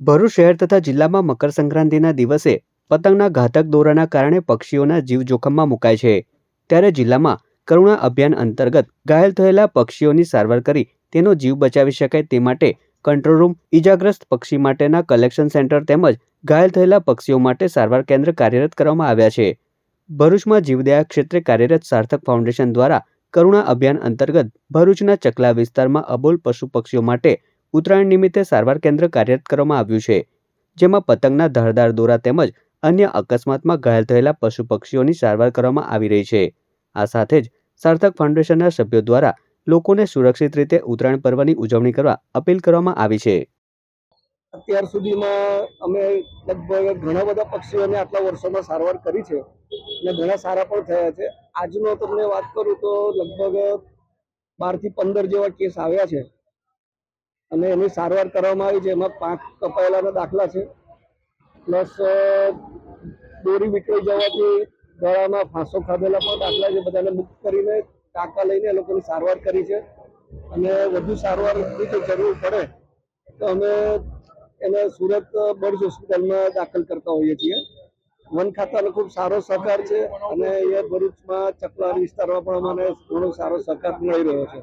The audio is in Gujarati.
ભરૂચ શહેર તથા જિલ્લામાં મકર સંક્રાંતિના દિવસે પતંગના ઘાતક દોરાના કારણે પક્ષીઓના જીવ જોખમમાં મુકાય છે. ત્યારે જિલ્લામાં કરુણા અભિયાન અંતર્ગત ઘાયલ થયેલા પક્ષીઓની સારવાર કરી તેનો જીવ બચાવી શકાય તે માટે કંટ્રોલ રૂમ ઇજાગ્રસ્ત પક્ષી માટેના કલેક્શન સેન્ટર તેમજ ઘાયલ થયેલા પક્ષીઓ માટે સારવાર કેન્દ્ર કાર્યરત કરવામાં આવ્યા છે. ભરૂચમાં જીવદયા ક્ષેત્રે કાર્યરત સાર્થક ફાઉન્ડેશન દ્વારા કરુણા અભિયાન અંતર્ગત ભરૂચના ચકલા વિસ્તારમાં અબોલ પશુ પક્ષીઓ માટે ઉત્તરાયણ નિમિત્તે સારવાર કેન્દ્ર કાર્યરત કરવામાં આવ્યું છે, જેમાં પતંગના ધારદાર દોરા તેમજ અન્ય અકસ્માતમાં ઘાયલ થયેલા પશુ પક્ષીઓની સારવાર કરવામાં આવી રહી છે. આ સાથે જ સાર્થક ફાઉન્ડેશનના સભ્યો દ્વારા લોકોને સુરક્ષિત રીતે ઉત્તરાયણ પર્વની ઉજવણી કરવા અપીલ કરવામાં આવી છે. અત્યાર સુધીમાં અમે લગભગ ઘણા બધા પક્ષીઓને આટલા વર્ષોમાં સારવાર કરી છે અને ઘણા સારા પણ થયા છે. આજનો તમને વાત કરું તો લગભગ બારથી પંદર જેવા કેસ આવ્યા છે. અને એની સારવાર કરવામાં આવી છે. એમાં પાંખ કપાયેલાના દાખલા છે. પ્લસ દોરી વિકળી જવાથી ગળામાં ફાંસો ખાધેલા પણ દાખલા છે. બધાને મુક્ત કરીને ટાંકા લઈને એ લોકોની સારવાર કરી છે. અને વધુ સારવારની જો જરૂર પડે તો અમે એને સુરત બર્ડ હોસ્પિટલમાં દાખલ કરતા હોઈએ છીએ. વન ખાતાનો ખૂબ સારો સહકાર છે અને એ ભરૂચમાં ચકલાર વિસ્તારમાં પણ અમને ઘણો સારો સહકાર મળી રહ્યો છે.